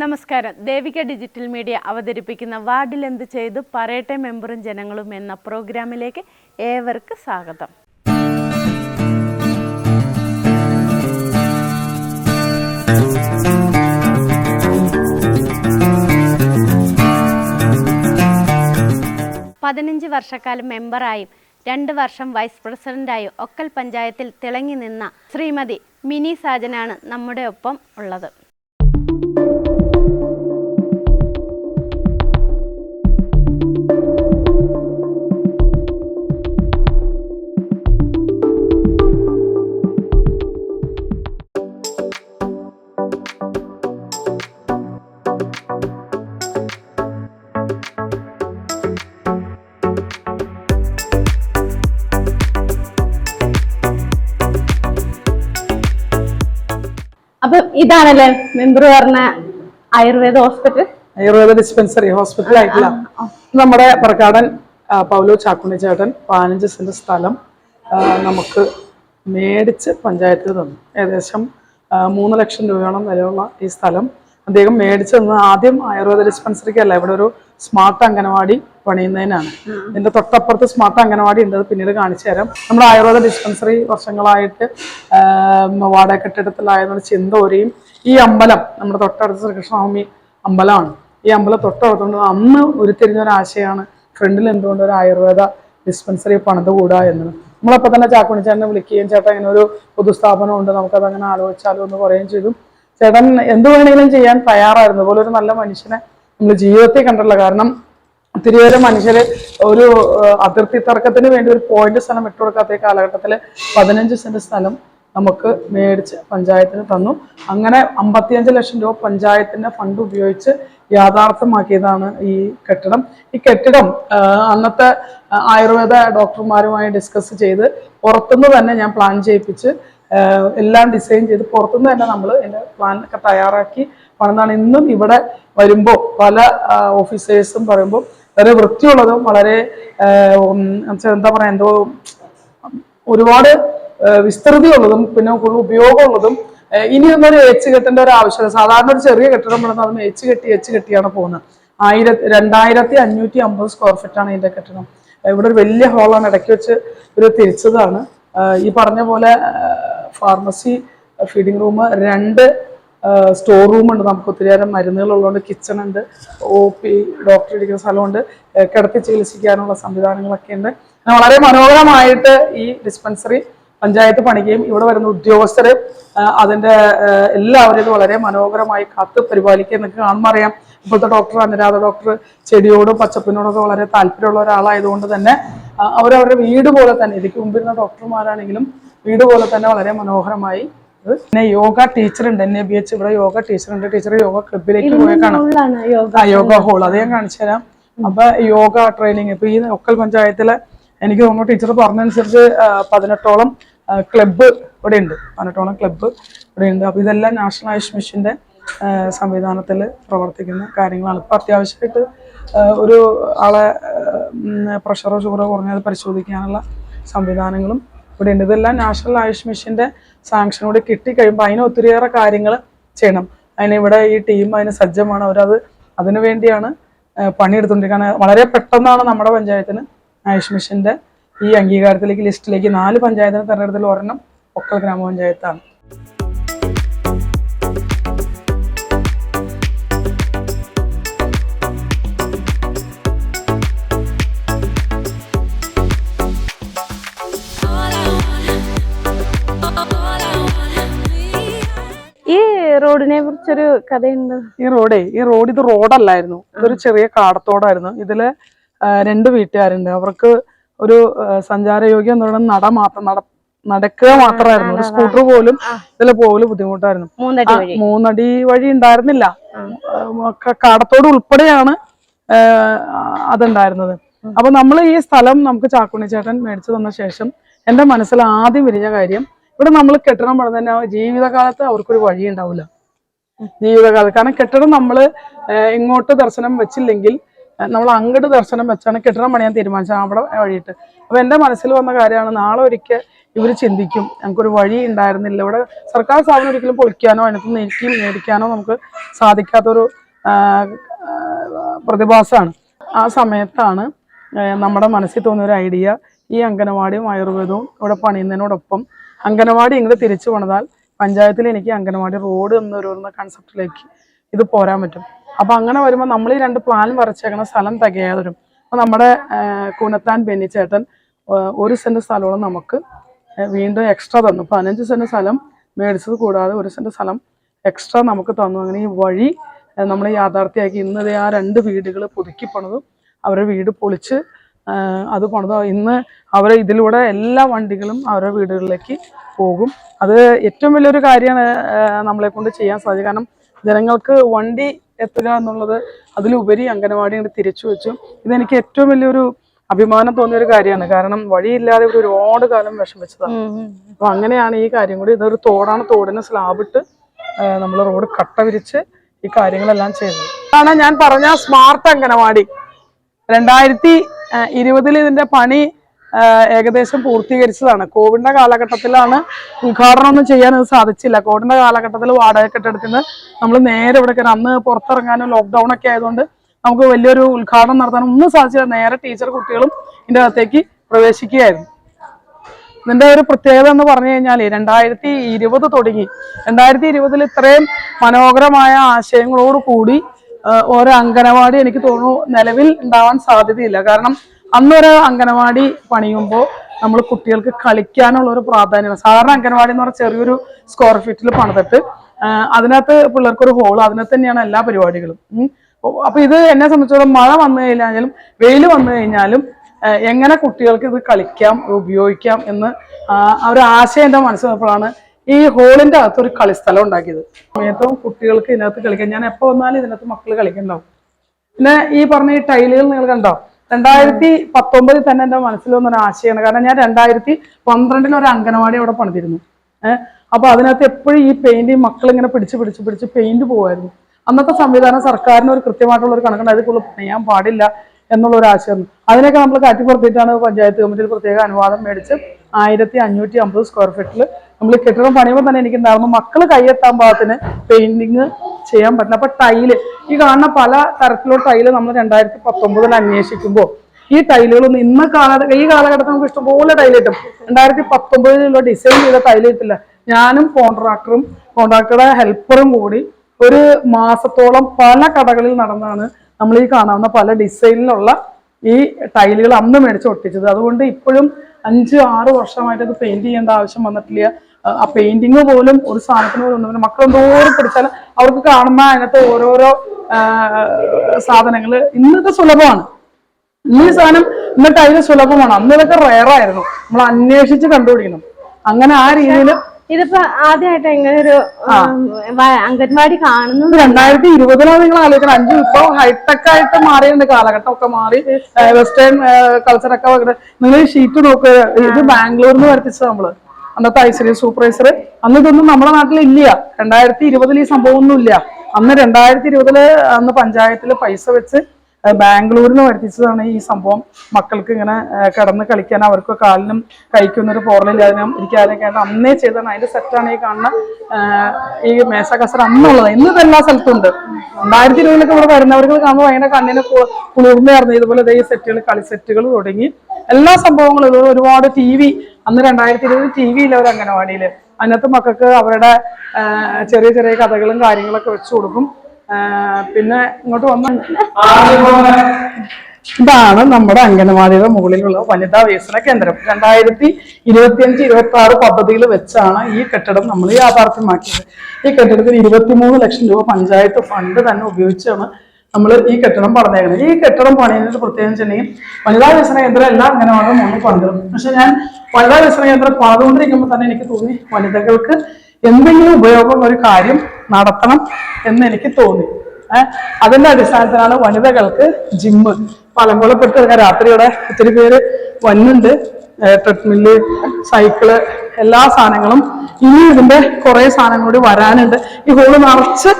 നമസ്കാരം. Devika digital media അവതരിപ്പിക്കുന്ന വാർഡിൽ എന്ത് ചെയ്തു? പറയട്ടെ മെമ്പറും ജനങ്ങളും എന്ന പ്രോഗ്രാമിലേക്ക് ഏവർക്ക് സ്വാഗതം. പതിനഞ്ച് വർഷക്കാലം മെമ്പറായും രണ്ട് വർഷം വൈസ് പ്രസിഡന്റായും ഒക്കൽ പഞ്ചായത്തിൽ തിളങ്ങി നിന്ന ശ്രീമതി മിനി സാജനാണ് നമ്മുടെ ഒപ്പം ഉള്ളത്. അപ്പം ഇതാണല്ലേ മെമ്പർ പറഞ്ഞ Ayurveda hospital Ayurveda dispensary hospital ആയിട്ടുള്ള നമ്മുടെ പറക്കാടൻ പൗലോ ചാക്കുണ്ണി ചേട്ടൻ പതിനഞ്ച് സെന്റ് സ്ഥലം നമുക്ക് മേടിച്ച് പഞ്ചായത്തിൽ തന്നു. ഏകദേശം മൂന്ന് ലക്ഷം രൂപയോളം വിലയുള്ള ഈ സ്ഥലം അദ്ദേഹം മേടിച്ചു തന്നത് ആദ്യം ആയുർവേദ ഡിസ്പെൻസറിക്കല്ല ഇവിടെ ഒരു സ്മാർട്ട് അംഗനവാടി പണിയുന്നതിനാണ്. ഇതിന്റെ തൊട്ടപ്പുറത്ത് സ്മാർട്ട് അംഗനവാടി ഉണ്ട്. പിന്നീട് കാണിച്ചു തരാം. നമ്മുടെ ആയുർവേദ ഡിസ്പെൻസറി വർഷങ്ങളായിട്ട് വാടക കെട്ടിടത്തിലായതുകൊണ്ട് ചിന്തോരയും ഈ അമ്പലം നമ്മുടെ തൊട്ടടുത്ത ശ്രീകൃഷ്ണസ്വാമി അമ്പലമാണ്. ഈ അമ്പലം തൊട്ടടുത്തുകൊണ്ട് അന്ന് ഉരുത്തിരിഞ്ഞ ഒരു ആശയമാണ് ഫ്രണ്ടിൽ എന്തുകൊണ്ട് ഒരു ആയുർവേദ ഡിസ്പെൻസറി പണിതുകൂടാ എന്നത്. നമ്മളപ്പോൾ തന്നെ ചാക്കുണിച്ചേട്ടനെ വിളിക്കുകയും ചേട്ടൻ ഇങ്ങനെ ഒരു പൊതുസ്ഥാപനം ഉണ്ട് നമുക്കത് അങ്ങനെ ആലോചിച്ചാലോ എന്ന് പറയുകയും ചെയ്തു. ചേട്ടൻ എന്ത് വേണമെങ്കിലും ചെയ്യാൻ തയ്യാറായിരുന്നു. അതുപോലെ ഒരു നല്ല മനുഷ്യനെ നമ്മൾ ജീവിതത്തെ കണ്ടിട്ടുള്ള കാരണം ഒത്തിരിയേറെ മനുഷ്യര് ഒരു അതിർത്തി തർക്കത്തിന് വേണ്ടി ഒരു പോയിന്റ് സ്ഥലം ഇട്ടുകൊടുക്കാത്ത ഈ കാലഘട്ടത്തിൽ പതിനഞ്ച് സെന്റ് സ്ഥലം നമുക്ക് മേടിച്ച് പഞ്ചായത്തിന് തന്നു. അങ്ങനെ അമ്പത്തിയഞ്ച് ലക്ഷം രൂപ പഞ്ചായത്തിന്റെ ഫണ്ട് ഉപയോഗിച്ച് യാഥാർത്ഥ്യമാക്കിയതാണ് ഈ കെട്ടിടം. ഈ കെട്ടിടം അന്നത്തെ ആയുർവേദ ഡോക്ടർമാരുമായി ഡിസ്കസ് ചെയ്ത് പുറത്തുനിന്ന് തന്നെ ഞാൻ പ്ലാൻ ചെയ്യിപ്പിച്ച് എല്ലാം ഡിസൈൻ ചെയ്ത് പുറത്തുനിന്ന് തന്നെ നമ്മൾ എന്റെ പ്ലാനൊക്കെ തയ്യാറാക്കി പണിതാണ്. ഇന്നും ഇവിടെ വരുമ്പോൾ പല ഓഫീസേഴ്സും പറയുമ്പോൾ വളരെ വൃത്തിയുള്ളതും വളരെ എന്താ പറയാ എന്തോ ഒരുപാട് വിസ്തൃതിയുള്ളതും പിന്നെ ഉപയോഗമുള്ളതും ഇനി ഒന്നൊരു എച്ച് കെട്ടേണ്ട ഒരു ആവശ്യമില്ല. സാധാരണ ഒരു ചെറിയ കെട്ടിടം പറഞ്ഞാൽ അതിന് ഏച്ച് കെട്ടി ഏച്ച് കെട്ടിയാണ് പോകുന്നത്. ആയിരത്തി രണ്ടായിരത്തി അഞ്ഞൂറ്റി അമ്പത് സ്ക്വയർ ഫീറ്റ് ആണ് ഇതിന്റെ കെട്ടിടം. ഇവിടെ ഒരു വലിയ ഹോളാണ് ഇടയ്ക്ക് വെച്ച് ഒരു തിരിച്ചതാണ്. ഈ പറഞ്ഞ പോലെ ഫാർമസി ഫീഡിംഗ് റൂം രണ്ട് സ്റ്റോർ റൂം ഉണ്ട്. നമുക്ക് ഒത്തിരിയേറെ മരുന്നുകൾ ഉള്ളതുകൊണ്ട് കിച്ചൺ ഉണ്ട്. ഒ പി ഡോക്ടർ ഇരിക്കുന്ന സ്ഥലമുണ്ട്. കിടത്തി ചികിത്സിക്കാനുള്ള സംവിധാനങ്ങളൊക്കെ ഉണ്ട്. വളരെ മനോഹരമായിട്ട് ഈ ഡിസ്പെൻസറി പഞ്ചായത്ത് പണിക്കുകയും ഇവിടെ വരുന്ന ഉദ്യോഗസ്ഥർ അതിന്റെ എല്ലാവരും ഇത് വളരെ മനോഹരമായി കാത്ത് പരിപാലിക്കുക എന്നൊക്കെ കാണുമ്പോൾ അറിയാം. ഇപ്പോഴത്തെ ഡോക്ടർ അനുരാധ ഡോക്ടർ ചെടിയോടും പച്ചപ്പിനോടൊക്കെ വളരെ താല്പര്യമുള്ള ഒരാളായതുകൊണ്ട് തന്നെ അവരവരുടെ വീട് പോലെ തന്നെ ഇതിക്ക് മുമ്പിരുന്ന ഡോക്ടർമാരാണെങ്കിലും വീട് പോലെ തന്നെ വളരെ മനോഹരമായി പിന്നെ യോഗ ടീച്ചർ ഉണ്ട് എൻ എ ബി എച്ച് ഇവിടെ യോഗ ടീച്ചർ ഉണ്ട്. ടീച്ചർ യോഗ ക്ലബിലേക്ക് പോയി യോഗ ആ യോഗ ഹോൾ അത് ഞാൻ കാണിച്ചു തരാം. അപ്പൊ യോഗ ട്രെയിനിങ് ഇപ്പൊ ഈ ഒക്കൽ പഞ്ചായത്തിലെ എനിക്ക് തോന്നുന്നു ടീച്ചർ പറഞ്ഞനുസരിച്ച് പതിനെട്ടോളം ക്ലബ്ബ് ഇവിടെ ഉണ്ട്. പതിനെട്ടോളം ക്ലബ്ബ് ഇവിടെ ഉണ്ട്. അപ്പൊ ഇതെല്ലാം നാഷണൽ ആയുഷ് മിഷന്റെ സംവിധാനത്തിൽ പ്രവർത്തിക്കുന്ന കാര്യങ്ങളാണ്. ഇപ്പൊ അത്യാവശ്യമായിട്ട് ഒരു ആളെ പ്രഷറോ ഷുഗറോ കുറഞ്ഞത് പരിശോധിക്കാനുള്ള സംവിധാനങ്ങളും ഇവിടെ ഉണ്ട്. ഇതെല്ലാം നാഷണൽ ആയുഷ് മിഷന്റെ സാങ്ഷനോട് കിട്ടിക്കഴിയുമ്പോൾ അതിന് ഒത്തിരിയേറെ കാര്യങ്ങൾ ചെയ്യണം. അതിന് ഇവിടെ ഈ ടീം അതിന് സജ്ജമാണ്. അവരത് അതിനു വേണ്ടിയാണ് പണിയെടുത്തുകൊണ്ടിരിക്കുന്നത് വളരെ പെട്ടെന്നാണ് നമ്മുടെ പഞ്ചായത്തിന് ആയുഷ് മിഷന്റെ ഈ അംഗീകാരത്തിലേക്ക് ലിസ്റ്റിലേക്ക് നാല് പഞ്ചായത്തിന് തെരഞ്ഞെടുത്തിൽ ഒരെണ്ണം ഒക്കൽ ഗ്രാമപഞ്ചായത്താണ്. റോഡിനെ കുറിച്ചൊരു കഥയുണ്ട്. ഈ റോഡേ ഈ റോഡ് ഇത് റോഡല്ലായിരുന്നു. ഇതൊരു ചെറിയ കാടത്തോടായിരുന്നു. ഇതിൽ രണ്ട് വീട്ടുകാരുണ്ട്. അവർക്ക് ഒരു സഞ്ചാരയോഗ്യം എന്ന് പറയുന്നത് നട മാത്രം നട നടക്കുക മാത്രമായിരുന്നു. ഒരു സ്കൂട്ടർ പോലും ഇതിൽ പോകൽ ബുദ്ധിമുട്ടായിരുന്നു. മൂന്നടി വഴി. ഉണ്ടായിരുന്നില്ല. കാടത്തോട് ഉൾപ്പെടെയാണ് അതുണ്ടായിരുന്നത്. അപ്പൊ നമ്മൾ ഈ സ്ഥലം നമുക്ക് ചാക്കുണ്ണി ചേട്ടൻ മേടിച്ചു തന്ന ശേഷം എന്റെ മനസ്സിൽ ആദ്യം വിരിഞ്ഞ കാര്യം ഇവിടെ നമ്മൾ കെട്ടിടം തന്നെ ജീവിതകാലത്ത് അവർക്കൊരു വഴി ഉണ്ടാവില്ല ജീവിതകാലത്ത് കാരണം കെട്ടിടം നമ്മൾ ഇങ്ങോട്ട് ദർശനം വെച്ചില്ലെങ്കിൽ നമ്മൾ അങ്ങോട്ട് ദർശനം വെച്ചാണ് കെട്ടിടം പണിയാൻ തീരുമാനിച്ചത് അവിടെ വഴിയിട്ട്. അപ്പൊ എന്റെ മനസ്സിൽ വന്ന കാര്യമാണ് നാളെ ഒരിക്കൽ ഇവർ ചിന്തിക്കും ഞങ്ങൾക്കൊരു വഴി ഉണ്ടായിരുന്നില്ല. ഇവിടെ സർക്കാർ സ്ഥാപനം ഒരിക്കലും പൊളിക്കാനോ അതിനകത്ത് നീക്കി മേടിക്കാനോ നമുക്ക് സാധിക്കാത്തൊരു പ്രതിഭാസമാണ്. ആ സമയത്താണ് നമ്മുടെ മനസ്സിൽ തോന്നിയ ഒരു ഐഡിയ ഈ അംഗനവാടിയും ആയുർവേദവും ഇവിടെ പണിയുന്നതിനോടൊപ്പം അംഗനവാടി ഇങ്ങോട്ട് തിരിച്ചു പണിതാൽ പഞ്ചായത്തിൽ എനിക്ക് അംഗനവാടി റോഡ് എന്നൊരു കൺസെപ്റ്റിലേക്ക് ഇത് പോരാൻ പറ്റും. അപ്പൊ അങ്ങനെ വരുമ്പോൾ നമ്മൾ ഈ രണ്ട് പ്ലാൻ വരച്ചേക്കുന്ന സ്ഥലം തികയാതെ വരും അപ്പൊ നമ്മുടെ കുനത്താൻ ബെന്നിച്ചേട്ടൻ ഒരു സെന്റ് സ്ഥലമോളം നമുക്ക് വീണ്ടും എക്സ്ട്രാ തന്നു. പതിനഞ്ച് സെന്റ് സ്ഥലം മേടിച്ചത് കൂടാതെ ഒരു സെന്റ് സ്ഥലം എക്സ്ട്രാ നമുക്ക് തന്നു. അങ്ങനെ ഈ വഴി നമ്മൾ യാഥാർത്ഥ്യമാക്കി ഇന്നത് ആ രണ്ട് വീടുകൾ പുതുക്കി പണിതും. അവരുടെ വീട് പൊളിച്ച് അത് കൊണ്ട് ഇന്ന് അവർ ഇതിലൂടെ എല്ലാ വണ്ടികളും അവരുടെ വീടുകളിലേക്ക് പോകും. അത് ഏറ്റവും വലിയൊരു കാര്യമാണ് നമ്മളെ കൊണ്ട് ചെയ്യാൻ സാധിക്കും കാരണം ജനങ്ങൾക്ക് വണ്ടി എത്തുക എന്നുള്ളത് അതിലുപരി അംഗനവാടി ഇങ്ങോട്ട് തിരിച്ചു വെച്ചു. ഇതെനിക്ക് ഏറ്റവും വലിയൊരു അഭിമാനം തോന്നിയ ഒരു കാര്യമാണ്. കാരണം വഴിയില്ലാതെ ഇവർ ഒരുപാട് കാലം വിഷമിച്ചതാണ് അപ്പൊ അങ്ങനെയാണ് ഈ കാര്യം കൂടി ഇതൊരു തോടാണ് തോടിന് സ്ലാബിട്ട് നമ്മൾ റോഡ് കട്ട വിരിച്ച് ഈ കാര്യങ്ങളെല്ലാം ചെയ്തത്. അതാണ് ഞാൻ പറഞ്ഞ സ്മാർട്ട് അംഗനവാടി. രണ്ടായിരത്തി ഇരുപതിൽ ഇതിന്റെ പണി ഏകദേശം പൂർത്തീകരിച്ചതാണ്. കോവിഡിന്റെ കാലഘട്ടത്തിലാണ് ഉദ്ഘാടനം ഒന്നും ചെയ്യാൻ ഇത് സാധിച്ചില്ല. കോവിഡിന്റെ കാലഘട്ടത്തിൽ വാടക കെട്ടിടത്തിന് നമ്മൾ നേരെ ഇവിടെ കയറി. അന്ന് പുറത്തിറങ്ങാനും ലോക്ക്ഡൌൺ ഒക്കെ ആയതുകൊണ്ട് നമുക്ക് വലിയൊരു ഉദ്ഘാടനം നടത്താനും ഒന്നും സാധിച്ചില്ല. നേരെ ടീച്ചർ കുട്ടികളും ഇതിന്റെ അകത്തേക്ക് പ്രവേശിക്കുകയായിരുന്നു. ഇതിന്റെ ഒരു പ്രത്യേകത എന്ന് പറഞ്ഞു കഴിഞ്ഞാൽ രണ്ടായിരത്തി ഇരുപത് തുടങ്ങി. രണ്ടായിരത്തി ഇരുപതിൽ ഇത്രയും മനോഹരമായ ആശയങ്ങളോട് കൂടി ആ, അങ്കണവാടി എനിക്ക് തോന്നുന്നു നിലവിൽ ഉണ്ടാവാൻ സാധ്യതയില്ല കാരണം അന്നൊരു അംഗനവാടി പണിയുമ്പോൾ നമ്മൾ കുട്ടികൾക്ക് കളിക്കാനുള്ള ഒരു പ്രാധാന്യമാണ് സാധാരണ അംഗനവാടി എന്ന് പറഞ്ഞാൽ ചെറിയൊരു സ്ക്വയർ ഫീറ്റിൽ പണിതിട്ട് അതിനകത്ത് അതിനകത്ത് പിള്ളേർക്കൊരു ഹോൾ അതിനകത്ത് തന്നെയാണ് എല്ലാ പരിപാടികളും. അപ്പൊ ഇത് എന്നെ സംബന്ധിച്ചിടത്തോളം മഴ വന്നു കഴിഞ്ഞാലും വെയിൽ വന്നു കഴിഞ്ഞാലും എങ്ങനെ കുട്ടികൾക്ക് ഇത് കളിക്കാം ഉപയോഗിക്കാം എന്ന് ആ ഒരു ആശയം എന്റെ മനസ്സിൽ വന്നപ്പോഴാണ് ഈ ഹോളിന്റെ അകത്ത് ഒരു കളിസ്ഥലം ഉണ്ടാക്കിയത്. സമയത്തും കുട്ടികൾക്ക് ഇതിനകത്ത് കളിക്കാം ഞാൻ എപ്പോ വന്നാലും ഇതിനകത്ത് മക്കൾ കളിക്കണ്ടാവും പിന്നെ ഈ പറഞ്ഞ ഈ ടൈലുകൾ നിങ്ങൾ കണ്ടോ? രണ്ടായിരത്തി പത്തൊമ്പതിൽ തന്നെ എന്റെ മനസ്സിൽ വന്നൊരു ആശയമാണ്. കാരണം ഞാൻ രണ്ടായിരത്തി പന്ത്രണ്ടിൽ ഒരു അംഗനവാടി അവിടെ പണിതിരുന്നു. ഏഹ് അപ്പൊ അതിനകത്ത് എപ്പോഴും ഈ പെയിന്റ് മക്കൾ ഇങ്ങനെ പിടിച്ച് പിടിച്ച് പിടിച്ച് പെയിന്റ് പോകുമായിരുന്നു അന്നത്തെ സംവിധാനം സർക്കാരിന് ഒരു കൃത്യമായിട്ടുള്ള ഒരു കണക്കുണ്ട്. അതിൽ കൂടുതൽ പണിയാൻ പാടില്ല. എന്നുള്ള ഒരു ആശയം അതിനൊക്കെ നമ്മൾ കാറ്റിപ്പുറത്തിയിട്ടാണ് പഞ്ചായത്ത് കമ്മിറ്റിയിൽ പ്രത്യേക അനുവാദം മേടിച്ച് ആയിരത്തി അഞ്ഞൂറ്റി അമ്പത് സ്ക്വയർ ഫീറ്റിൽ നമ്മൾ കെട്ടിടം പണിയുമ്പോൾ തന്നെ എനിക്ക് ഉണ്ടാകുമ്പോൾ മക്കൾ കൈയെത്താൻ പാകത്തിന് പെയിന്റിങ് ചെയ്യാൻ പറ്റില്ല. അപ്പൊ ടൈൽ ഈ കാണുന്ന പല തരത്തിലുള്ള ടൈൽ നമ്മൾ രണ്ടായിരത്തി പത്തൊമ്പതിൽ അന്വേഷിക്കുമ്പോൾ ഈ ടൈലുകളൊന്നും ഇന്ന കാലഘട്ടം ഈ കാലഘട്ടത്തിൽ നമുക്ക് ഇഷ്ടംപോലെ ടൈൽ കിട്ടും. രണ്ടായിരത്തി പത്തൊമ്പതിലുള്ള ഡിസൈൻ ചെയ്ത ടൈൽ കിട്ടില്ല. ഞാനും കോൺട്രാക്ടറും കോൺട്രാക്ടറുടെ ഹെൽപ്പറും കൂടി ഒരു മാസത്തോളം പല കടകളിൽ നടന്നാണ് നമ്മൾ ഈ കാണാവുന്ന പല ഡിസൈനിലുള്ള ഈ ടൈലുകൾ അന്ന് മേടിച്ച് ഒട്ടിച്ചത്. അതുകൊണ്ട് ഇപ്പോഴും അഞ്ച് ആറ് വർഷമായിട്ട് അത് പെയിന്റ് ചെയ്യേണ്ട ആവശ്യം വന്നിട്ടില്ല. ആ, പെയിന്റിങ് പോലും ഒരു സാധനത്തിന് പോലും ഒന്നും മക്കൾ എന്തോരം പിടിച്ചാൽ അവർക്ക് കാണുന്ന അതിനകത്ത് ഓരോരോ സാധനങ്ങൾ ഇന്നത്തെ സുലഭമാണ്. ഈ സാധനം ഇന്നത്തെ ടൈൽ സുലഭമാണ്. അന്ന് ഇതൊക്കെ റയറായിരുന്നു നമ്മൾ അന്വേഷിച്ച് കണ്ടുപിടിക്കണം. അങ്ങനെ ആ രീതിയിൽ ഇതിപ്പോ ആദ്യമായിട്ട് എങ്ങനെ ഒരു അംഗൻവാടി കാണുന്നു രണ്ടായിരത്തി ഇരുപതിലാണ് നിങ്ങൾ ആലോചിക്കണം. അഞ്ചു ഇപ്പൊ ഹൈടെക് ആയിട്ട് മാറിയുണ്ട് കാലഘട്ടം ഒക്കെ മാറി വെസ്റ്റേൺ കൾച്ചറൊക്കെ ഒക്കെ നിങ്ങൾ ഷീറ്റ് നോക്കുക ഇത് ബാംഗ്ലൂരിൽ നിന്ന് വരുത്തിച്ചത് നമ്മൾ. അന്നത്തെ ഐശ്വര്യ സൂപ്പർവൈസർ അന്ന് ഇതൊന്നും നമ്മുടെ നാട്ടിൽ ഇല്ല. രണ്ടായിരത്തി ഇരുപതിൽ ഈ സംഭവം ഒന്നും ഇല്ല. അന്ന് രണ്ടായിരത്തി ഇരുപതിൽ അന്ന് പഞ്ചായത്തിൽ പൈസ വെച്ച് ബാംഗ്ലൂരിൽ വരുത്തിച്ചതാണ് ഈ സംഭവം. മക്കൾക്ക് ഇങ്ങനെ കിടന്ന് കളിക്കാൻ അവർക്ക് കാലിനും കഴിക്കുന്നൊരു പോറലില്ലാതിനും ഇരിക്കാതിനൊക്കെ ആയിട്ട് അന്നേ ചെയ്താണ് അതിന്റെ സെറ്റാണ് ഈ കാണുന്ന ഈ മേശ കസര അന്നുള്ളത്. ഇന്ന് എല്ലാ സ്ഥലത്തും ഉണ്ട്. രണ്ടായിരത്തി ഇരുപതിലൊക്കെ ഇവിടെ വരുന്നവർക്ക് കാണുമ്പോൾ ഭയങ്കര കണ്ണിന് കുളിർമയായിരുന്നു. ഇതുപോലെ ഈ സെറ്റുകൾ കളി സെറ്റുകൾ തുടങ്ങി. എല്ലാ സംഭവങ്ങളും ഒരുപാട് ടി വി അന്ന് രണ്ടായിരത്തി ഇരുപത് ടി വി ഇല്ല ഒരു അംഗനവാടിയിൽ അതിനകത്ത് മക്കൾക്ക് അവരുടെ ചെറിയ ചെറിയ കഥകളും കാര്യങ്ങളൊക്കെ വെച്ചു കൊടുക്കും. പിന്നെ ഇങ്ങോട്ട് വന്ന? ഇതാണ് നമ്മുടെ അംഗനവാടിയുടെ മുകളിലുള്ള വനിതാ വികസന കേന്ദ്രം. രണ്ടായിരത്തി ഇരുപത്തിയഞ്ച് ഇരുപത്തി ആറ് പദ്ധതിയിൽ വെച്ചാണ് ഈ കെട്ടിടം നമ്മൾ യാഥാർത്ഥ്യമാക്കിയത്. ഈ കെട്ടിടത്തിന് ഇരുപത്തിമൂന്ന് ലക്ഷം രൂപ പഞ്ചായത്ത് ഫണ്ട് തന്നെ ഉപയോഗിച്ചാണ് നമ്മൾ ഈ കെട്ടിടം പറഞ്ഞേക്കുന്നത് ഈ കെട്ടിടം പണിയുന്നത് പ്രത്യേകം വെച്ചിട്ടുണ്ടെങ്കിൽ വനിതാ വികസന കേന്ദ്രം എല്ലാ അംഗനവാടി നമ്മൾ പണിതും പക്ഷെ ഞാൻ വനിതാ വികസന കേന്ദ്രം പണിതുകൊണ്ടിരിക്കുമ്പോൾ തന്നെ എനിക്ക് തോന്നി വനിതകൾക്ക് എന്തെങ്കിലും ഉപയോഗം ഒരു കാര്യം നടത്തണം എന്ന് എനിക്ക് തോന്നി അതിന്റെ അടിസ്ഥാനത്തിലാണ് വനിതകൾക്ക് ജിമ്മ് പലങ്കുളപ്പെട്ട് രാത്രിയുടെ ഒത്തിരി പേര് വന്നുണ്ട്. ട്രെഡ്മില്ല് സൈക്കിൾ എല്ലാ സാധനങ്ങളും. ഇനി ഇതിന്റെ കുറെ സാധനങ്ങൾ കൂടി വരാനുണ്ട്. ഈ ഹോൾ നിറച്ച്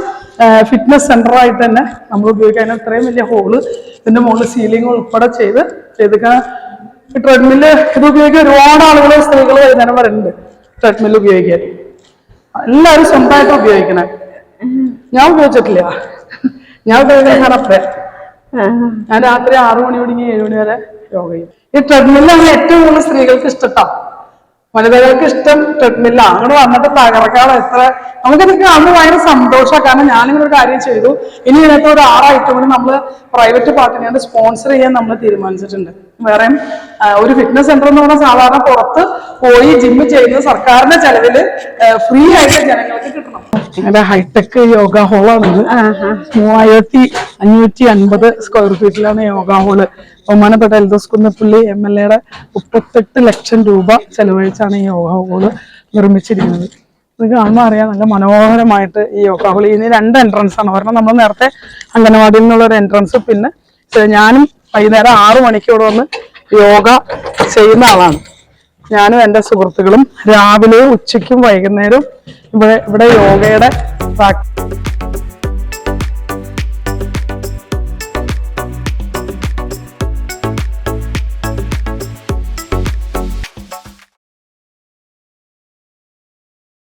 ഫിറ്റ്നസ് സെന്റർ ആയിട്ട് തന്നെ നമ്മൾ ഉപയോഗിക്കാൻ ഇത്രയും വലിയ ഹോൾ ഇതിന്റെ മുകളിൽ സീലിംഗ് ഉൾപ്പെടെ ചെയ്ത് ചെയ്തിക്കാൻ ട്രെഡ്മിൽ ഇത് ഉപയോഗിക്കാൻ ഒരുപാട് ആളുകൾ സ്ത്രീകൾ വൈകുന്നേരം വരുന്നുണ്ട് ട്രെഡ്മില്ല് ഉപയോഗിക്കാൻ. എല്ലാവരും സ്വന്തമായിട്ട് ഉപയോഗിക്കണേ. ഞാൻ ഉപയോഗിച്ചിട്ടില്ല. ഞാൻ ഉപയോഗിക്കുന്ന ഞാൻ രാത്രി ആറു മണി തുടങ്ങി ഏഴുമണി വരെ യോഗ ചെയ്യും. ഈ ട്രെഡ്മില്ലാണ് ഏറ്റവും കൂടുതൽ സ്ത്രീകൾക്ക് ഇഷ്ടട്ടാ വനിതകൾക്ക് ഇഷ്ടം ട്രെഡ്മില്ല അങ്ങോട്ട് വന്നിട്ട് തകർക്കാതെ എത്ര നമുക്കിതൊക്കെ കാണുമ്പോൾ ഭയങ്കര സന്തോഷമാണ് കാരണം ഞാനിങ്ങനെ ഒരു കാര്യം ചെയ്തു. ഇനി ഇതിനകത്ത് ഒരു ആറ് ഐറ്റം കൂടി നമ്മൾ പ്രൈവറ്റ് പാർട്ടിനെ സ്പോൺസർ ചെയ്യാൻ നമ്മൾ തീരുമാനിച്ചിട്ടുണ്ട്. വേറെ ഒരു ഫിറ്റ്നസ് സെന്റർ എന്ന് പറഞ്ഞാൽ സാധാരണ പുറത്ത് പോയി ജിമ്മ് ചെയ്ത് സർക്കാരിന്റെ ചെലവിൽ ഫ്രീ ആയിട്ട് ജനങ്ങൾക്ക് കിട്ടണം. ഹൈടെക് യോഗ ഹോളാണിത് മൂവായിരത്തി അഞ്ഞൂറ്റി അൻപത് സ്ക്വയർ ഫീറ്റിലാണ് യോഗ ഹോൾ ബഹുമാനപ്പെട്ട എൽദോസ് കുന്നപ്പള്ളി എം എൽ എയുടെ മുപ്പത്തെട്ട് ലക്ഷം രൂപ ചെലവഴിച്ചാണ് ഈ യോഗ ഹോൾ നിർമ്മിച്ചിരിക്കുന്നത്. ഇത് കാണുമ്പോൾ അറിയാം നല്ല മനോഹരമായിട്ട് ഈ യോഗ ഹോൾ ഇതിന് രണ്ട് എൻട്രൻസ് ആണ്. ഒരെണ്ണം നമ്മൾ നേരത്തെ അംഗനവാടിയിൽ നിന്നുള്ള ഒരു എൻട്രൻസ് പിന്നെ ഞാനും വൈകുന്നേരം ആറു മണിക്കൂടെ വന്ന് യോഗ ചെയ്യുന്ന ആളാണ്. ഞാനും എന്റെ സുഹൃത്തുക്കളും രാവിലെയും ഉച്ചയ്ക്കും വൈകുന്നേരവും ഇവിടെ ഇവിടെ യോഗയുടെ പ്രാക്-